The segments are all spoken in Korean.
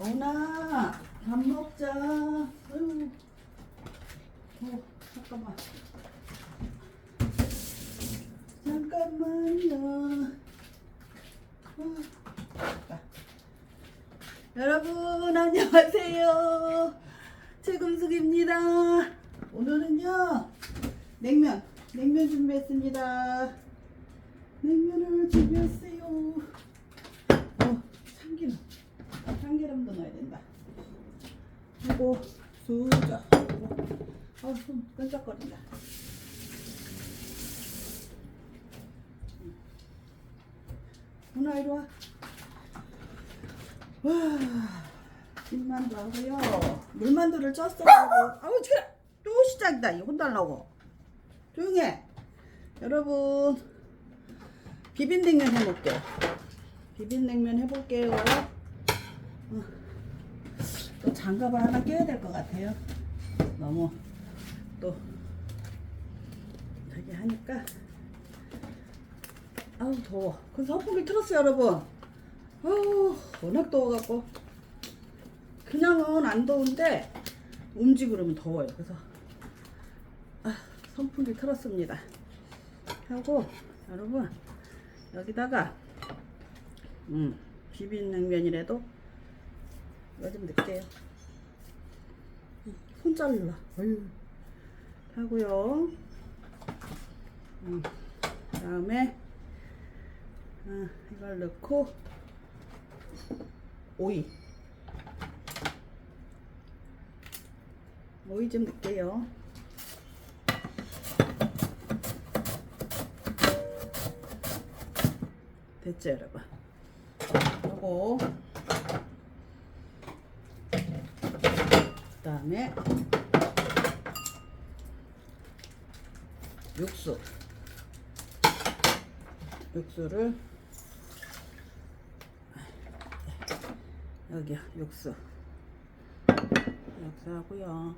오나 밥 먹자. 어, 잠깐만. 잠깐만요. 어. 여러분 안녕하세요. 최금숙입니다. 오늘은요 냉면 냉면 준비했습니다. 냉면을 준비했어요. 어 참기름 참기름도 넣어야 된다. 그리고 수저. 어, 손 끈적거린다. 누나 이리 와. 와, 김만두 하고요. 물만두를 쪘어요. 아우, 쟤, 또 시작이다. 이거 혼달라고. 조용해. 여러분, 비빔냉면 해볼게요. 비빔냉면 해볼게요. 어, 또 장갑을 하나 껴야 될 것 같아요. 너무 또 저기 하니까 아우 더워. 그래서 선풍기 틀었어요, 여러분. 아우 워낙 더워갖고 그냥은 안 더운데 움직이면 더워요. 그래서 아, 선풍기 틀었습니다. 하고 여러분 여기다가 음, 비빔냉면이라도 이거 좀 넣을게요. 음, 손 잘라. 어휴. 하고요. 음, 그다음에 아, 이걸 넣고 오이. 오이 좀 넣을게요. 됐죠, 여러분? 하고 그다음에 육수. 육수를 여기요 육수. 육수 하고요.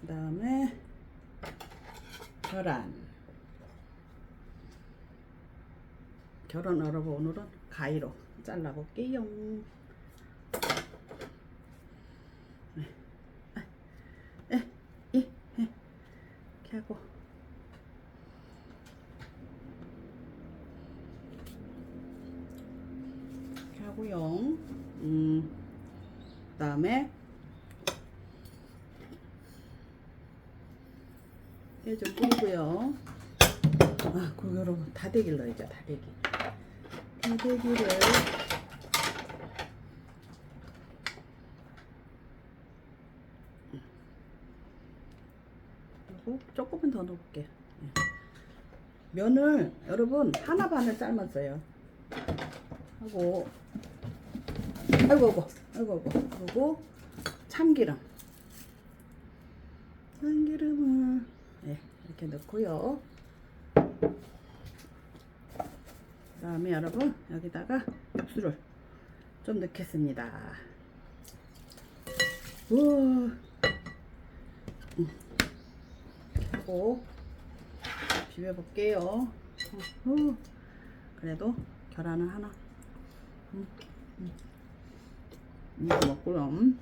그 다음에 계란. 결혼 여러분 오늘은 가위로 잘라볼게요. 네. 아, 에, 이, 에, 이렇게 하고 하고요. 음, 그 다음에 얘좀 뿌리고요. 아, 그 여러분 다대기를 넣어야죠, 다대기. 다대기를 그리고 조금만 더 넣을게요. 예. 면을 여러분 하나 반을 삶았어요. 하고 아이고 아이고 아이고 아이고 그리고 참기름 참기름을 예, 이렇게 넣고요. 그다음에 여러분 여기다가 육수를 좀 넣겠습니다. 우와. 음. 하고 비벼볼게요. 어, 어. 그래도 계란을 하나. 음, 음. 이거 먹고요. 음,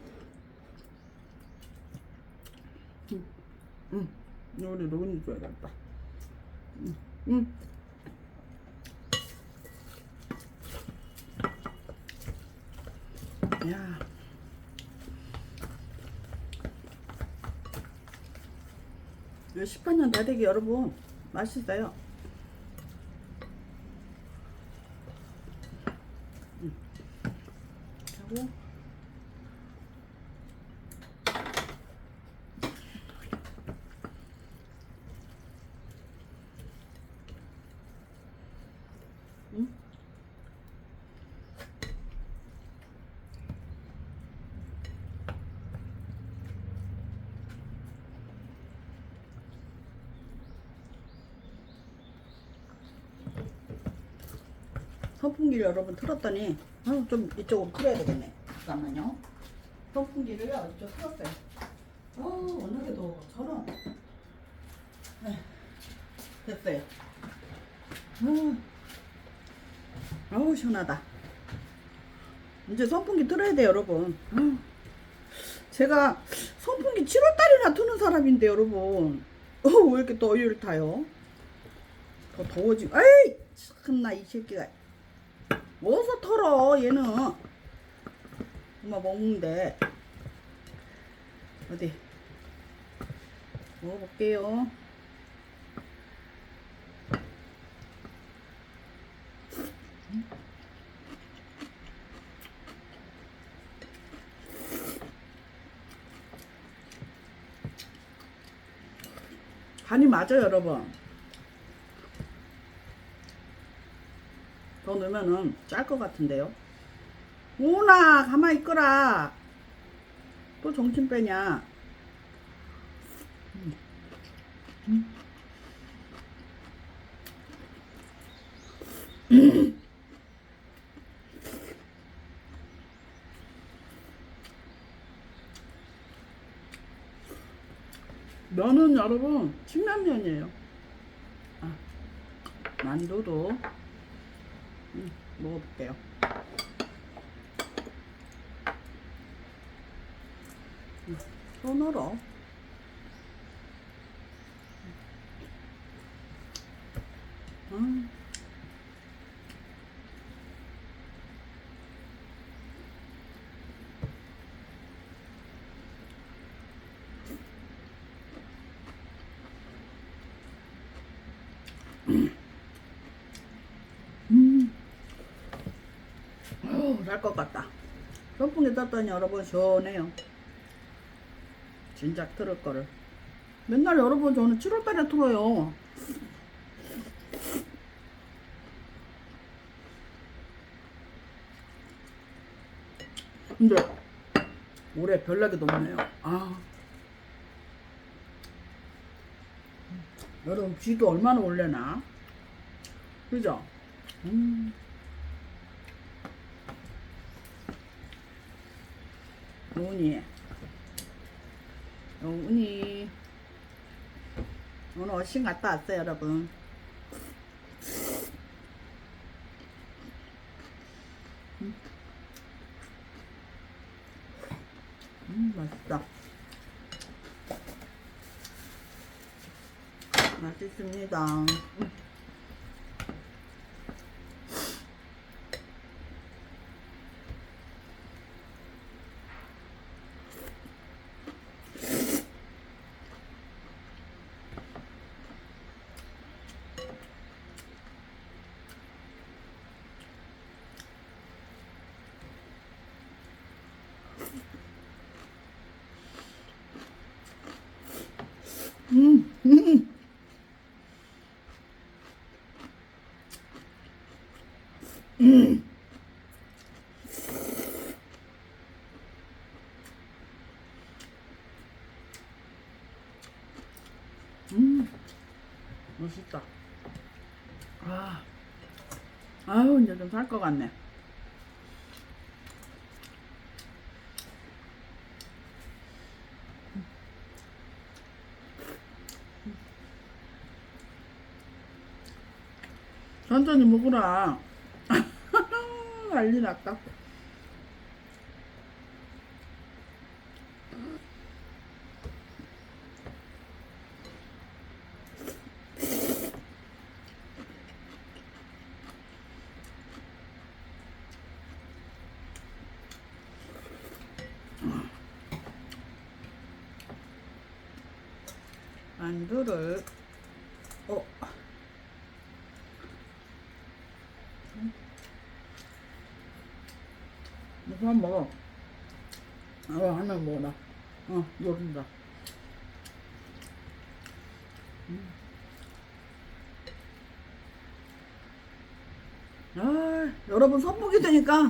음. 우리 로운이 줘야겠다. 음, 음. 야. 이 18년 다대기 여러분 맛있어요. 음. 하고 음? 선풍기를 여러분 틀었더니 어, 좀 이쪽으로 틀어야 되겠네. 잠깐만요. 선풍기를요 이쪽 틀었어요. 어 워낙에 더워. 저는 네, 됐어요. 어, 아우 시원하다. 이제 선풍기 틀어야 돼 여러분. 아우. 제가 선풍기 7월달이나 트는 사람인데 여러분. 어, 왜 이렇게 더위를 타요? 더 더워지. 에이 참나 이 새끼가. 어서 털어 얘는. 엄마 먹는데. 어디? 먹어볼게요. 간이 맞아요, 여러분. 넣으면은 짤 것 같은데요. 오나 가만히 있거라. 또 정신 빼냐? 음. 음. 면은 여러분 칡면면이에요. 아, 만두도 음, 먹어볼게요. 음, 손으로 음. 음. 어우, 날것 같다. 선풍기 떴더니 여러분 시원해요. 진작 틀을 거를. 맨날 여러분 저는 7월달에 틀어요. 근데 올해 별나게 덥네요. 아. 여러분 비도 얼마나 올래나? 그죠? 음. 운이. 운이. 오늘 어신 갔다 왔어요 여러분. 음, 음 맛있다. 맛있습니다 음. 음, 음. 음. 음, 맛있다. 아, 아유, 이제 좀 살 것 같네. 천천히 먹으라. 난리 났다. 만두를 어 이거 한 먹어. 어, 하나 먹어라. 어, 모른다. 음. 아, 여러분 선풍기 되니까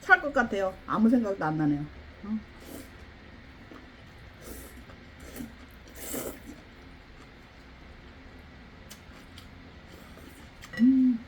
살 것 같아요. 아무 생각도 안 나네요. 어? 음.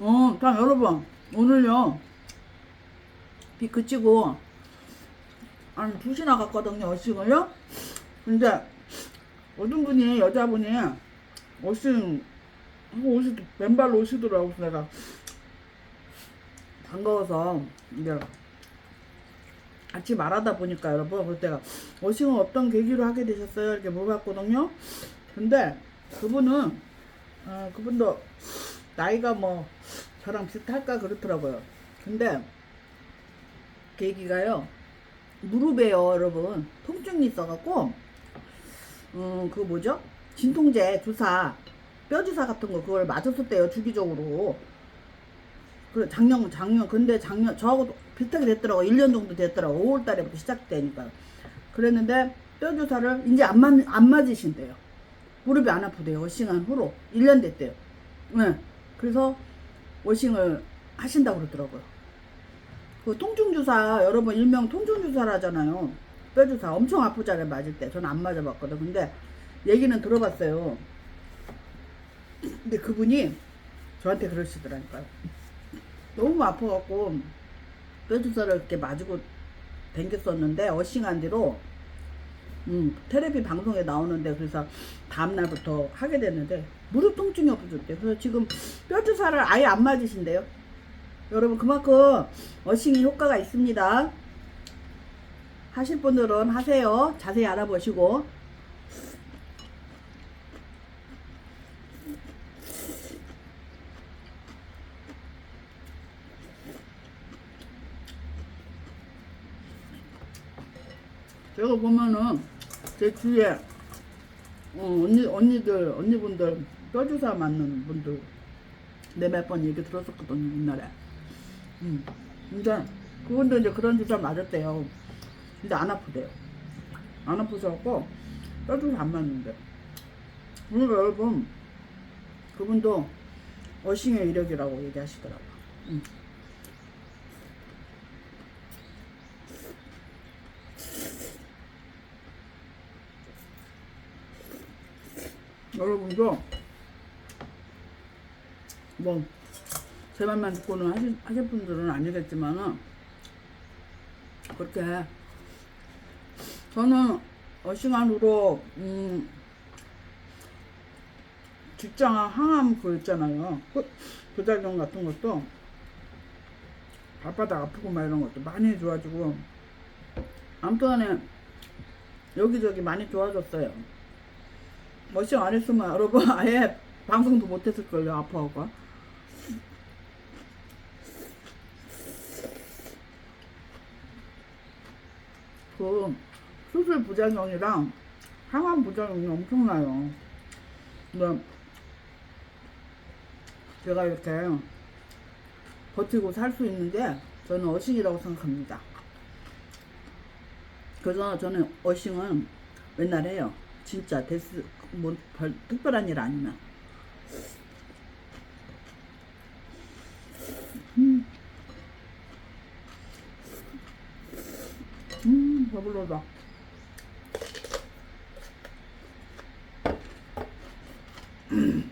어, 자, 여러분. 오늘요. 비 그치고, 한 2시나 갔거든요, 어싱을요. 근데, 어떤 분이, 여자분이, 어싱, 오시, 맨발로 오시더라고. 내가, 반가워서, 이제, 같이 말하다 보니까 여러분, 그래서 내가, 어싱을 어떤 계기로 하게 되셨어요? 이렇게 물어봤거든요. 근데, 그분은, 어, 그분도, 나이가 뭐 저랑 비슷할까 그렇더라고요. 근데 계기가요 무릎에요 여러분 통증이 있어갖고 음 그 뭐죠 진통제 주사 뼈 주사 같은 거 그걸 맞았었대요 주기적으로 그 작년 작년 근데 작년 저하고 비슷하게 됐더라고 1년 정도 됐더라고 5월 달에부터 시작되니까 그랬는데 뼈 주사를 이제 안, 맞, 안 맞으신대요 무릎이 안 아프대요 워싱한 후로 1년 됐대요 네. 그래서 워싱을 하신다고 그러더라고요. 그 통증 주사 여러분 일명 통증 주사라잖아요. 뼈 주사 엄청 아프잖아요 맞을 때. 저는 안 맞아봤거든. 근데 얘기는 들어봤어요. 근데 그분이 저한테 그러시더라니까요. 너무 아파갖고 뼈주사를 이렇게 맞고 댕겼었는데 어싱한 뒤로 음, 테레비 방송에 나오는데 그래서 다음날부터 하게 됐는데 무릎 통증이 없어졌대요. 그래서 지금 뼈 주사를 아예 안 맞으신대요. 여러분 그만큼 어싱이 효과가 있습니다. 하실 분들은 하세요. 자세히 알아보시고. 제가 보면은 제 주위에 어, 언니 언니들 언니분들 뼈주사 맞는 분들 내 몇 번 얘기 들었었거든요 옛날에. 음. 근데 그분도 이제 그런 주사 맞았대요. 근데 안 아프대요. 안 아프셔갖고 뼈주사 안 맞는데. 그러니까 여러분 그분도 어싱의 이력이라고 얘기하시더라고요. 음. 여러분도 뭐 제 말만 듣고는 하실, 하실 분들은 아니겠지만은 그렇게 저는 어싱한으로 음 직장 항암 그 있잖아요. 그 부작용 같은 것도 발바닥 아프고 막 이런 것도 많이 좋아지고 아무튼간에 여기저기 많이 좋아졌어요 머싱 안 했으면 여러분 아예 방송도 못 했을걸요 아파하고. 그 수술 부작용이랑 항암 부작용이 엄청나요. 제가 이렇게 버티고 살 수 있는 게 저는 어싱이라고 생각합니다. 그래서 저는 어싱은 맨날 해요 진짜 데스 뭐 별 특별한 일 아니면. 음, 음 배불러다.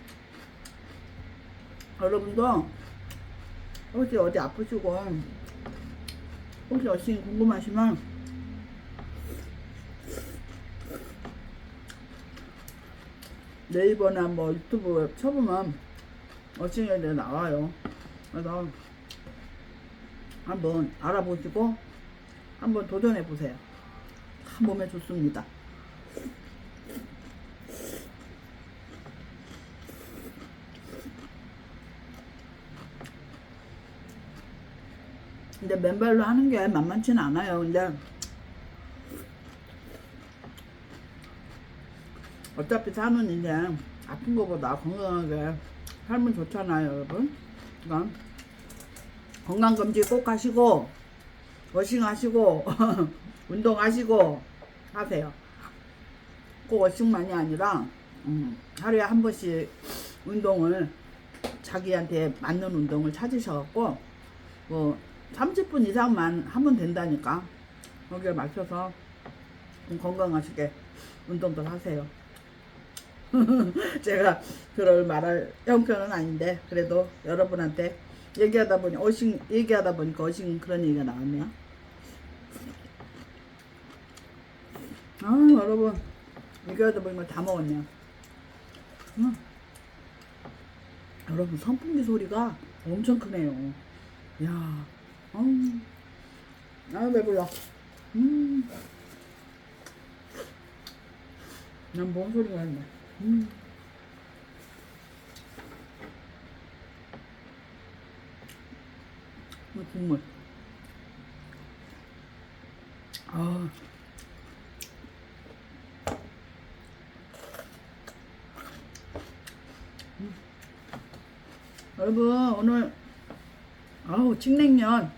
여러분도 혹시 어디 아프시고 혹시 어싱 궁금하시면 네이버나 뭐 유튜브 쳐보면 어싱에 대해 나와요. 그래서 한번 알아보시고 한번 도전해 보세요. 참 몸에 좋습니다. 근데 맨발로 하는 게 만만치는 않아요. 근데 어차피 사는 이제 아픈 거보다 건강하게 살면 좋잖아요, 여러분. 그러니까 건강검진 꼭 하시고, 워싱하시고, 운동하시고 하세요. 꼭 워싱만이 아니라, 음, 하루에 한 번씩 운동을 자기한테 맞는 운동을 찾으셔갖고, 뭐, 30분 이상만 하면 된다니까. 거기에 맞춰서 좀 건강하시게 운동들 하세요. 제가 그럴 말할 형편은 아닌데 그래도 여러분한테 얘기하다 보니 어신 얘기하다 보니까 어신 그런 얘기가 나왔네요. 아 여러분 얘기하다 보니까 다 먹었네요. 음. 여러분 선풍기 소리가 엄청 크네요. 야, 음, 아 배불러. 음, 난뭔 소리가 했네. 음. 이 국물. 아. 음. 여러분 오늘 아우 칡냉면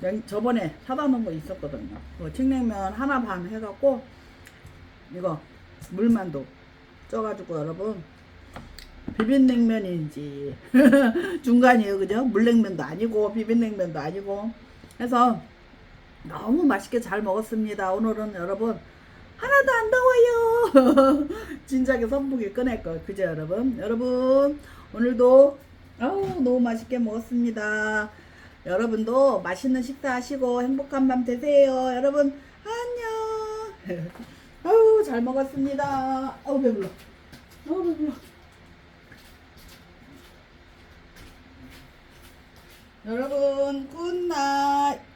냉- 저번에 사다 놓은 거 있었거든요. 그 칡냉면 하나 반 해갖고 이거 물만두 쪄가지고 여러분 비빔냉면인지 중간이에요 그죠? 물냉면도 아니고 비빔냉면도 아니고 해서 너무 맛있게 잘 먹었습니다. 오늘은 여러분 하나도 안 더워요. 진작에 선풍기 꺼낼 걸 그죠 여러분? 여러분 오늘도 아우 너무 맛있게 먹었습니다. 여러분도 맛있는 식사 하시고 행복한 밤 되세요. 여러분 안녕. 아우 잘 먹었습니다. 아우 배불러. 아우 배불러. 여러분 굿나잇.